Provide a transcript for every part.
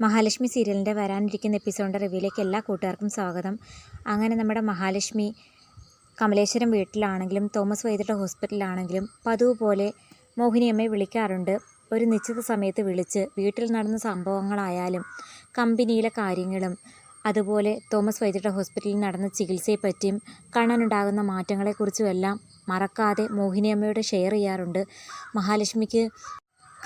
മഹാലക്ഷ്മി സീരിയലിന്റെ വരാനിരിക്കുന്ന എപ്പിസോഡിന്റെ റിവ്യൂയിലേക്ക് എല്ലാ കൂട്ടുകാർക്കും സ്വാഗതം. അങ്ങനെ നമ്മുടെ മഹാലക്ഷ്മി കമലേശ്വരം വീട്ടിലാണെങ്കിലും തോമസ് വൈദ്യരുടെ ഹോസ്പിറ്റലിലാണെങ്കിലും പതുപോലെ പോലെ മോഹിനിയമ്മയെ വിളിക്കാറുണ്ട്. ഒരു നിശ്ചിത സമയത്ത് വിളിച്ച് വീട്ടിൽ നടന്ന സംഭവങ്ങളായാലും കമ്പനിയിലെ കാര്യങ്ങളും അതുപോലെ തോമസ് വൈദ്യരുടെ ഹോസ്പിറ്റലിൽ നടന്ന ചികിത്സയെപ്പറ്റിയും കാണാനുണ്ടാകുന്ന മാറ്റങ്ങളെക്കുറിച്ചുമെല്ലാം മറക്കാതെ മോഹിനിയമ്മയോട് ഷെയർ ചെയ്യാറുണ്ട്. മഹാലക്ഷ്മിക്ക്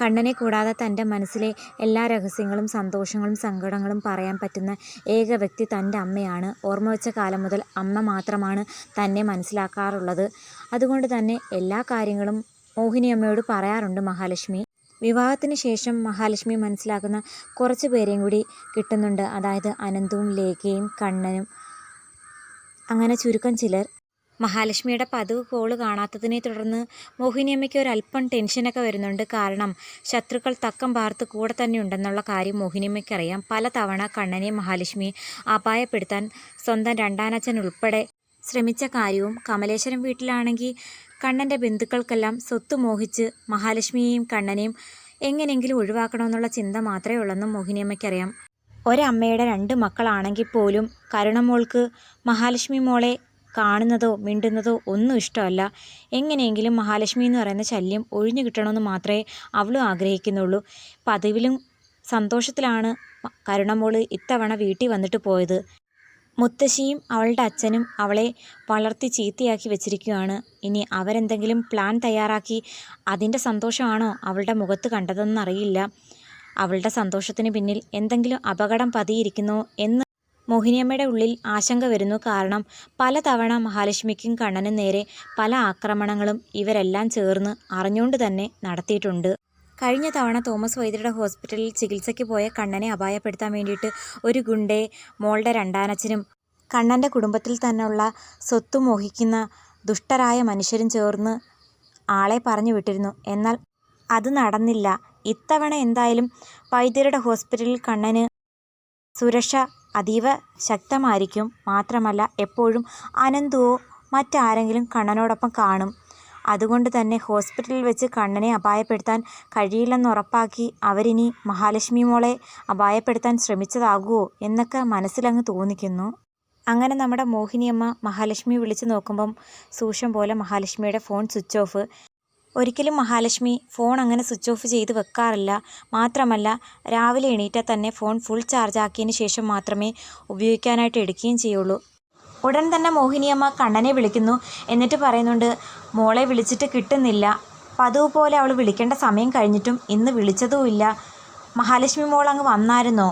കണ്ണനെ കൂടാതെ തന്റെ മനസ്സിലെ എല്ലാ രഹസ്യങ്ങളും സന്തോഷങ്ങളും സങ്കടങ്ങളും പറയാൻ പറ്റുന്ന ഏക വ്യക്തി തന്റെ അമ്മയാണ്. ഓർമ്മ വെച്ച കാലം മുതൽ അമ്മ മാത്രമാണ് തന്നെ മനസ്സിലാക്കാറുള്ളത്. അതുകൊണ്ട് തന്നെ എല്ലാ കാര്യങ്ങളും മോഹിനിയമ്മയോട് പറയാറുണ്ട് മഹാലക്ഷ്മി. വിവാഹത്തിന് ശേഷം മഹാലക്ഷ്മി മനസ്സിലാക്കുന്ന കുറച്ച് പേരെയും കൂടി കിട്ടുന്നുണ്ട്. അതായത് അനന്തവും ലേഖയും കണ്ണനും അങ്ങനെ ചുരുക്കം ചിലർ. മഹാലക്ഷ്മിയുടെ പതിവ് കോൾ കാണാത്തതിനെ തുടർന്ന് മോഹിനിയമ്മയ്ക്ക് ഒരല്പം ടെൻഷനൊക്കെ വരുന്നുണ്ട്. കാരണം ശത്രുക്കൾ തക്കം പാർത്ത് കൂടെ തന്നെ ഉണ്ടെന്നുള്ള കാര്യം മോഹിനിയമ്മയ്ക്കറിയാം പലതവണ കണ്ണനെ മഹാലക്ഷ്മി അപായപ്പെടുത്താൻ സ്വന്തം രണ്ടാനച്ഛൻ ഉൾപ്പെടെ ശ്രമിച്ച കാര്യവും കമലേശ്വരം വീട്ടിലാണെങ്കിൽ കണ്ണന്റെ ബന്ധുക്കൾക്കെല്ലാം സ്വത്ത് മോഹിച്ച് മഹാലക്ഷ്മിയെയും കണ്ണനെയും എങ്ങനെയെങ്കിലും ഒഴിവാക്കണമെന്നുള്ള ചിന്ത മാത്രമേ ഉള്ളെന്നും മോഹിനിയമ്മയ്ക്കറിയാം ഒരമ്മയുടെ രണ്ട് മക്കളാണെങ്കിൽ പോലും കരുണമോൾക്ക് മഹാലക്ഷ്മി മോളെ കാണുന്നതോ മിണ്ടുന്നതോ ഒന്നും ഇഷ്ടമല്ല. എങ്ങനെയെങ്കിലും മഹാലക്ഷ്മി എന്ന് പറയുന്ന ശല്യം ഒഴിഞ്ഞു കിട്ടണമെന്ന് മാത്രമേ അവളും ആഗ്രഹിക്കുന്നുള്ളൂ. പതിവിലും സന്തോഷത്തിലാണ് കരുണമോൾ ഇത്തവണ വീട്ടിൽ വന്നിട്ട് പോയത്. മുത്തശ്ശിയും അവളുടെ അച്ഛനും അവളെ വളർത്തി ചീത്തയാക്കി വെച്ചിരിക്കുകയാണ്. ഇനി അവരെന്തെങ്കിലും പ്ലാൻ തയ്യാറാക്കി അതിന്റെ സന്തോഷമാണോ അവളുടെ മുഖത്ത് കണ്ടതെന്നറിയില്ല. അവളുടെ സന്തോഷത്തിന് പിന്നിൽ എന്തെങ്കിലും അപകടം പതിയിരിക്കുന്നോ എന്ന് മോഹിനിയമ്മയുടെ ഉള്ളിൽ ആശങ്ക വരുന്നു കാരണം പലതവണ മഹാലക്ഷ്മിക്കും കണ്ണനും നേരെ പല ആക്രമണങ്ങളും ഇവരെല്ലാം ചേർന്ന് അറിഞ്ഞുകൊണ്ട് തന്നെ നടത്തിയിട്ടുണ്ട്. കഴിഞ്ഞ തവണ തോമസ് വൈദ്യരുടെ ഹോസ്പിറ്റലിൽ ചികിത്സയ്ക്ക് പോയ കണ്ണനെ അപായപ്പെടുത്താൻ വേണ്ടിയിട്ട് ഒരു ഗുണ്ടെ മോളുടെ രണ്ടാനച്ഛനും കണ്ണന്റെ കുടുംബത്തിൽ തന്നെയുള്ള സ്വത്ത് മോഹിക്കുന്ന ദുഷ്ടരായ മനുഷ്യരും ചേർന്ന് ആളെ പറഞ്ഞു വിട്ടിരുന്നു. എന്നാൽ അത് നടന്നില്ല. ഇത്തവണ എന്തായാലും വൈദ്യരുടെ ഹോസ്പിറ്റലിൽ കണ്ണന് സുരക്ഷ അതീവ ശക്തമായിരിക്കും. മാത്രമല്ല എപ്പോഴും അനന്തുവോ മറ്റാരെങ്കിലും കണ്ണനോടൊപ്പം കാണും. അതുകൊണ്ട് തന്നെ ഹോസ്പിറ്റലിൽ വെച്ച് കണ്ണനെ അപായപ്പെടുത്താൻ കഴിയില്ലെന്ന് ഉറപ്പാക്കി അവരിനി മഹാലക്ഷ്മി മോളെ അപായപ്പെടുത്താൻ ശ്രമിച്ചതാകുമോ എന്നൊക്കെ മനസ്സിലങ്ങ് തോന്നിക്കുന്നു. അങ്ങനെ നമ്മുടെ മോഹിനിയമ്മ മഹാലക്ഷ്മി വിളിച്ചു നോക്കുമ്പം സൂക്ഷം പോലെ മഹാലക്ഷ്മിയുടെ ഫോൺ സ്വിച്ച് ഓഫ്. ഒരിക്കലും മഹാലക്ഷ്മി ഫോൺ അങ്ങനെ സ്വിച്ച് ഓഫ് ചെയ്ത് വെക്കാറില്ല. മാത്രമല്ല രാവിലെ എണീറ്റാൽ തന്നെ ഫോൺ ഫുൾ ചാർജ് ആക്കിയതിന് ശേഷം മാത്രമേ ഉപയോഗിക്കാനായിട്ട് എടുക്കുകയും ചെയ്യുള്ളൂ. ഉടൻ തന്നെ മോഹിനിയമ്മ കണ്ണനെ വിളിക്കുന്നു. എന്നിട്ട് പറയുന്നുണ്ട് മോളെ വിളിച്ചിട്ട് കിട്ടുന്നില്ല. പതിവ് പോലെ അവൾ വിളിക്കേണ്ട സമയം കഴിഞ്ഞിട്ടും ഇന്ന് വിളിച്ചതുമില്ല മഹാലക്ഷ്മി മോൾ അങ്ങ് വന്നായിരുന്നോ?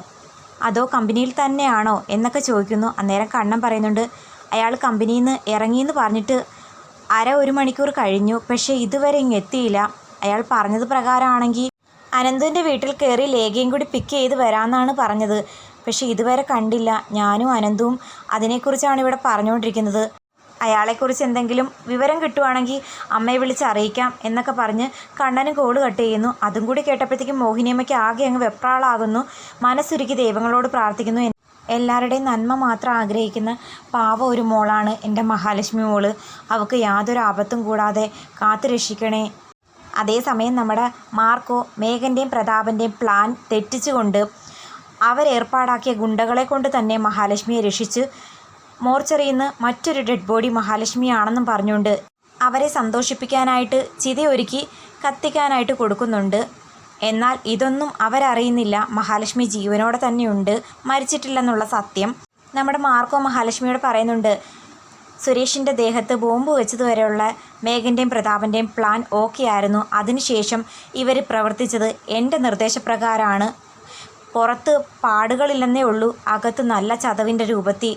അതോ കമ്പനിയിൽ തന്നെയാണോ? എന്നൊക്കെ ചോദിക്കുന്നു. അന്നേരം കണ്ണൻ പറയുന്നുണ്ട് അയാൾ കമ്പനിയിൽ നിന്ന് ഇറങ്ങിയെന്ന് പറഞ്ഞിട്ട് അര ഒരു മണിക്കൂർ കഴിഞ്ഞു. പക്ഷേ ഇതുവരെ ഇങ്ങ് എത്തിയില്ല. അയാൾ പറഞ്ഞത് പ്രകാരമാണെങ്കിൽ അനന്തുവിന്റെ വീട്ടിൽ കയറി ലേഖയും കൂടി പിക്ക് ചെയ്ത് വരാമെന്നാണ് പറഞ്ഞത്. പക്ഷേ ഇതുവരെ കണ്ടില്ല. ഞാനും അനന്തുവും അതിനെക്കുറിച്ചാണ് ഇവിടെ പറഞ്ഞുകൊണ്ടിരിക്കുന്നത്. അയാളെക്കുറിച്ച് എന്തെങ്കിലും വിവരം കിട്ടുവാണെങ്കിൽ അമ്മയെ വിളിച്ച് അറിയിക്കാം എന്നൊക്കെ പറഞ്ഞ് കണ്ണനും കോൾ കട്ട് ചെയ്യുന്നു. അതും കൂടി കേട്ടപ്പോഴത്തേക്കും മോഹിനിയമ്മയ്ക്ക് ആകെ അങ്ങ് വെപ്രാളാകുന്നു. മനസ്സുരുക്കി ദൈവങ്ങളോട് പ്രാർത്ഥിക്കുന്നു എല്ലാവരുടെയും നന്മ മാത്രം ആഗ്രഹിക്കുന്ന പാവ ഒരു മോളാണ് എന്റെ മഹാലക്ഷ്മി മോൾ. അവൾക്ക് യാതൊരു ആപത്തും കൂടാതെ കാത്തു രക്ഷിക്കണേ. അതേസമയം നമ്മുടെ മാർക്കോ മേഘന്റെയും പ്രതാപന്റെയും പ്ലാൻ തെറ്റിച്ചുകൊണ്ട് അവരേർപ്പാടാക്കിയ ഗുണ്ടകളെ കൊണ്ട് തന്നെ മഹാലക്ഷ്മിയെ രക്ഷിച്ച് മോർച്ചറിയിൽ നിന്ന് മറ്റൊരു ഡെഡ് ബോഡി മഹാലക്ഷ്മിയാണെന്നും പറഞ്ഞുകൊണ്ട് അവരെ സന്തോഷിപ്പിക്കാനായിട്ട് ചിതയൊരുക്കി കത്തിക്കാനായിട്ട് കൊടുക്കുന്നുണ്ട്. എന്നാൽ ഇതൊന്നും അവരറിയുന്നില്ല. മഹാലക്ഷ്മി ജീവനോടെ തന്നെയുണ്ട്. മരിച്ചിട്ടില്ലെന്നുള്ള സത്യം. നമ്മുടെ മാർക്കോ മഹാലക്ഷ്മിയോട് പറയുന്നുണ്ട് സുരേഷിന്റെ ദേഹത്ത് ബോംബ് വെച്ചതുവരെയുള്ള മേഘന്റെയും പ്രതാപന്റെയും പ്ലാൻ ഓക്കെ ആയിരുന്നു അതിനുശേഷം ഇവർ പ്രവർത്തിച്ചത് എന്റെ നിർദ്ദേശപ്രകാരമാണ്. പുറത്ത് പാടുകളില്ലെന്നേ ഉള്ളൂ അകത്ത് നല്ല ചതവിന്റെ രൂപത്തിൽ.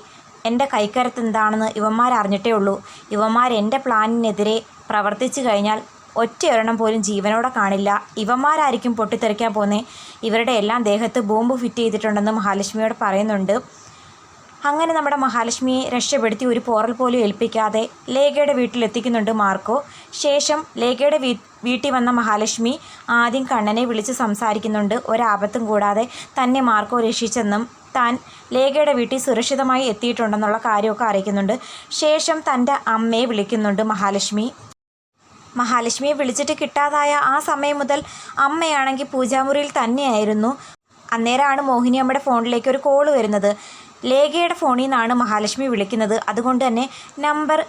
എന്റെ കൈക്കരത്ത് എന്താണെന്ന് ഇവന്മാർ അറിഞ്ഞിട്ടേ ഉള്ളൂ. ഇവന്മാർ എന്റെ പ്ലാനിനെതിരെ പ്രവർത്തിച്ചു കഴിഞ്ഞാൽ ഒറ്റയൊരെണ്ണം പോലും ജീവനോടെ കാണില്ല. ഇവന്മാരായിരിക്കും പൊട്ടിത്തെറിക്കാൻ പോകുന്നത് ഇവരുടെ എല്ലാം ദേഹത്ത് ബോംബ് ഫിറ്റ് ചെയ്തിട്ടുണ്ടെന്ന് മഹാലക്ഷ്മിയോട് പറയുന്നുണ്ട്. അങ്ങനെ നമ്മുടെ മഹാലക്ഷ്മിയെ രക്ഷപ്പെടുത്തി ഒരു പോറൽ പോലും ഏൽപ്പിക്കാതെ ലേഖയുടെ വീട്ടിലെത്തിക്കുന്നുണ്ട് മാർക്കോ. ശേഷം ലേഖയുടെ വീ വീട്ടിൽ വന്ന മഹാലക്ഷ്മി ആദ്യം കണ്ണനെ വിളിച്ച് സംസാരിക്കുന്നുണ്ട്. ഒരാപത്തും കൂടാതെ തന്നെ മാർക്കോ രക്ഷിച്ചെന്നും താൻ ലേഖയുടെ വീട്ടിൽ സുരക്ഷിതമായി എത്തിയിട്ടുണ്ടെന്നുള്ള കാര്യമൊക്കെ അറിയിക്കുന്നുണ്ട്. ശേഷം തന്റെ അമ്മയെ വിളിക്കുന്നുണ്ട് മഹാലക്ഷ്മി. മഹാലക്ഷ്മിയെ വിളിച്ചിട്ട് കിട്ടാതായ ആ സമയം മുതൽ അമ്മയാണെങ്കിൽ പൂജാമുറിയിൽ തന്നെയായിരുന്നു. അന്നേരമാണ് മോഹിനിയമ്മയുടെ ഫോണിലേക്ക് ഒരു കോൾ വരുന്നത്. ലേഖയുടെ ഫോണിൽ നിന്നാണ് മഹാലക്ഷ്മി വിളിക്കുന്നത്. അതുകൊണ്ട് തന്നെ നമ്പർ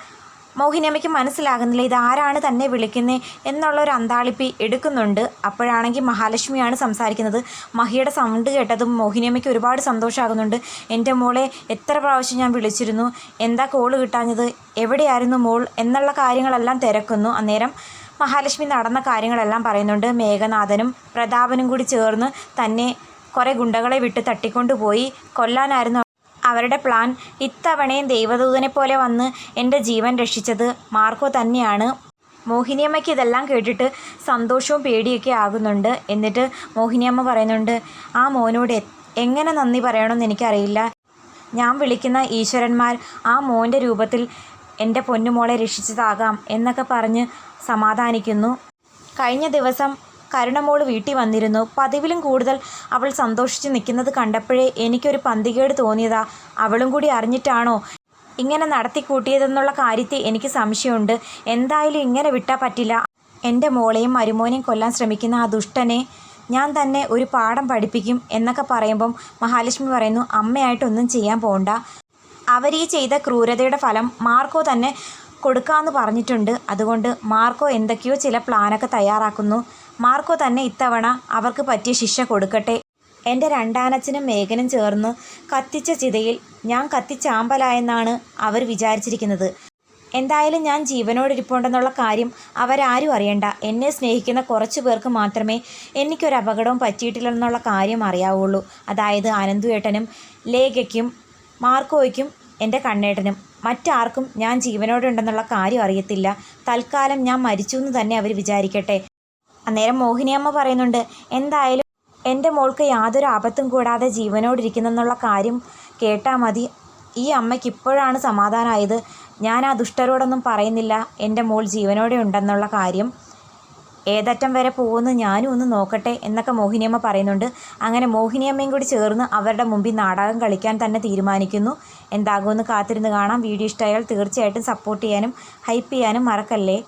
മോഹിനിയമ്മയ്ക്ക് മനസ്സിലാകുന്നില്ല ഇതാരാണ് തന്നെ വിളിക്കുന്നത് എന്നുള്ളൊരു അന്താളിപ്പി എടുക്കുന്നുണ്ട്. അപ്പോഴാണെങ്കിൽ മഹാലക്ഷ്മിയാണ് സംസാരിക്കുന്നത്. മഹിയുടെ സൗണ്ട് കേട്ടതും മോഹിനിയമ്മയ്ക്ക് ഒരുപാട് സന്തോഷമാകുന്നുണ്ട് എന്റെ മോളെ എത്ര പ്രാവശ്യം ഞാൻ വിളിച്ചിരുന്നു? എന്താ കോൾ കിട്ടാഞ്ഞത്? എവിടെയായിരുന്നു മോൾ? എന്നുള്ള കാര്യങ്ങളെല്ലാം തിരക്കുന്നു. അന്നേരം മഹാലക്ഷ്മി നടന്ന കാര്യങ്ങളെല്ലാം പറയുന്നുണ്ട്. മേഘനാഥനും പ്രതാപനും കൂടി ചേർന്ന് തന്നെ കുറേ ഗുണ്ടകളെ വിട്ട് തട്ടിക്കൊണ്ടുപോയി. കൊല്ലാനായിരുന്നു അവരുടെ പ്ലാൻ ഇത്തവണയും ദൈവദൂതനെ പോലെ വന്ന് എന്റെ ജീവൻ രക്ഷിച്ചത് മാർക്കോ തന്നെയാണ്. മോഹിനിയമ്മയ്ക്ക് ഇതെല്ലാം കേട്ടിട്ട് സന്തോഷവും പേടിയൊക്കെ ആകുന്നുണ്ട്. എന്നിട്ട് മോഹിനിയമ്മ പറയുന്നുണ്ട് ആ മോനോട് എങ്ങനെ നന്ദി പറയണമെന്ന് എനിക്കറിയില്ല. ഞാൻ വിളിക്കുന്ന ഈശ്വരന്മാർ ആ മോന്റെ രൂപത്തിൽ എന്റെ പൊന്നുമോളെ രക്ഷിച്ചതാകാം എന്നൊക്കെ പറഞ്ഞ് സമാധാനിക്കുന്നു. കഴിഞ്ഞ ദിവസം കരുണമോൾ വീട്ടിൽ വന്നിരുന്നു. പതിവിലും കൂടുതൽ അവൾ സന്തോഷിച്ച് നിൽക്കുന്നത് കണ്ടപ്പോഴേ എനിക്കൊരു പന്തികേട് തോന്നിയതാ. അവളും കൂടി അറിഞ്ഞിട്ടാണോ ഇങ്ങനെ നടത്തിക്കൂട്ടിയതെന്നുള്ള കാര്യത്തിൽ എനിക്ക് സംശയമുണ്ട്. എന്തായാലും ഇങ്ങനെ വിട്ടാൽ പറ്റില്ല. എന്റെ മോളെയും മരുമോനെയും കൊല്ലാൻ ശ്രമിക്കുന്ന ആ ദുഷ്ടനെ ഞാൻ തന്നെ ഒരു പാഠം പഠിപ്പിക്കും എന്നൊക്കെ പറയുമ്പം മഹാലക്ഷ്മി പറയുന്നു അമ്മയായിട്ടൊന്നും ചെയ്യാൻ പോകണ്ട അവർ ഈ ചെയ്ത ക്രൂരതയുടെ ഫലം മാർക്കോ തന്നെ കൊടുക്കാമെന്ന് പറഞ്ഞിട്ടുണ്ട്. അതുകൊണ്ട് മാർക്കോ എന്തൊക്കെയോ ചില പ്ലാനൊക്കെ തയ്യാറാക്കുന്നു. മാർക്കോ തന്നെ ഇത്തവണ അവർക്ക് പറ്റിയ ശിക്ഷ കൊടുക്കട്ടെ. എന്റെ രണ്ടാനച്ചനും മേഘനും ചേർന്ന് കത്തിച്ച ചിതയിൽ ഞാൻ കത്തിച്ചാമ്പലായെന്നാണ് അവർ വിചാരിച്ചിരിക്കുന്നത്. എന്തായാലും ഞാൻ ജീവനോടിരിപ്പുണ്ടെന്നുള്ള കാര്യം അവരാരും അറിയണ്ട. എന്നെ സ്നേഹിക്കുന്ന കുറച്ച് പേർക്ക് മാത്രമേ എനിക്കൊരു അപകടവും പറ്റിയിട്ടില്ലെന്നുള്ള കാര്യം അറിയാവുള്ളൂ. അതായത് അനന്തുവേട്ടനും ലേഖയ്ക്കും മാർക്കോയ്ക്കും എന്റെ കണ്ണേട്ടനും. മറ്റാർക്കും ഞാൻ ജീവനോടെ ഉണ്ടെന്നുള്ള കാര്യം അറിയത്തില്ല. തൽക്കാലം ഞാൻ മരിച്ചു എന്ന് തന്നെ അവർ വിചാരിക്കട്ടെ. അന്നേരം മോഹിനിയമ്മ പറയുന്നുണ്ട് എന്തായാലും എന്റെ മോൾക്ക് യാതൊരു ആപത്തും കൂടാതെ ജീവനോടിരിക്കുന്നെന്നുള്ള കാര്യം കേട്ടാൽ മതി. ഈ അമ്മയ്ക്ക് ഇപ്പോഴാണ് സമാധാനമായത് ഞാൻ ആ ദുഷ്ടരോടൊന്നും പറയുന്നില്ല. എന്റെ മോൾ ജീവനോടെ ഉണ്ടെന്നുള്ള കാര്യം ഏതറ്റം വരെ പോകുമെന്ന് ഞാനും ഒന്ന് നോക്കട്ടെ എന്നൊക്കെ മോഹിനിയമ്മ പറയുന്നുണ്ട്. അങ്ങനെ മോഹിനിയമ്മയും കൂടി ചേർന്ന് അവരുടെ മുമ്പിൽ നാടകം കളിക്കാൻ തന്നെ തീരുമാനിക്കുന്നു. എന്താകുമെന്ന് കാത്തിരുന്ന് കാണാം. വീഡിയോ ഇഷ്ടമായാൽ തീർച്ചയായിട്ടും സപ്പോർട്ട് ചെയ്യാനും ഹൈപ്പ് ചെയ്യാനും മറക്കല്ലേ?